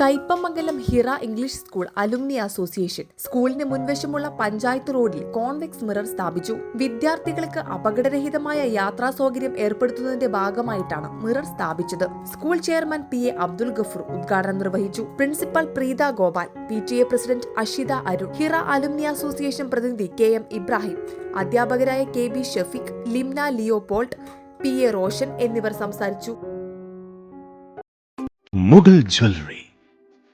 Kaipamangalam Hira English school alumni association സ്കൂളിന് മുൻവശമുള്ള പഞ്ചായത്ത് റോഡിൽ കോൺവെക്സ് മിറർ സ്ഥാപിച്ചു. വിദ്യാർത്ഥികൾക്ക് അപകടരഹിതമായ യാത്രാ സൗകര്യം ഏർപ്പെടുത്തുന്നതിന്റെ ഭാഗമായിട്ടാണ് മിറർ സ്ഥാപിച്ചത്. School chairman P A Abdul Gafoor ഉദ്ഘാടനം നിർവഹിച്ചു. Principal Preetha Gopal P T A president Ashitha Arun Hira alumni association പ്രതിനിധി കെ എം ഇബ്രാഹിം അധ്യാപകരായ K B Shafeeq Limna Leopold P A Roshan എന്നിവർ സംസാരിച്ചു. മുഗൾ ജ്വല്ലറി.